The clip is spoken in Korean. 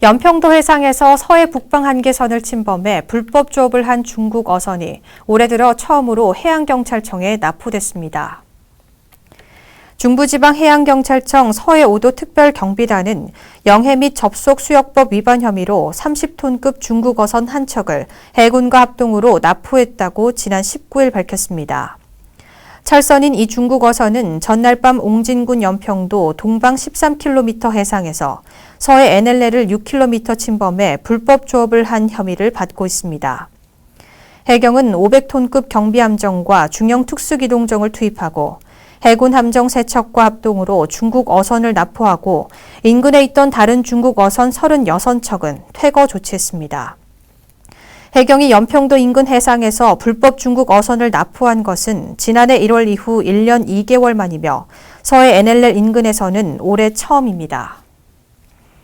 연평도 해상에서 서해 북방 한계선을 침범해 불법 조업을 한 중국 어선이 올해 들어 처음으로 해양경찰청에 납포됐습니다. 중부지방해양경찰청 서해 5도 특별경비단은 영해 및 접속 수역법 위반 혐의로 30톤급 중국 어선 한 척을 해군과 합동으로 납포했다고 지난 19일 밝혔습니다. 철선인 이 중국 어선은 전날 밤 옹진군 연평도 동방 13km 해상에서 서해 NLL을 6km 침범해 불법 조업을 한 혐의를 받고 있습니다. 해경은 500톤급 경비함정과 중형 특수기동정을 투입하고 해군 함정 3척과 합동으로 중국 어선을 납포하고 인근에 있던 다른 중국 어선 36척은 퇴거 조치했습니다. 해경이 연평도 인근 해상에서 불법 중국 어선을 납포한 것은 지난해 1월 이후 1년 2개월 만이며 서해 NLL 인근에서는 올해 처음입니다.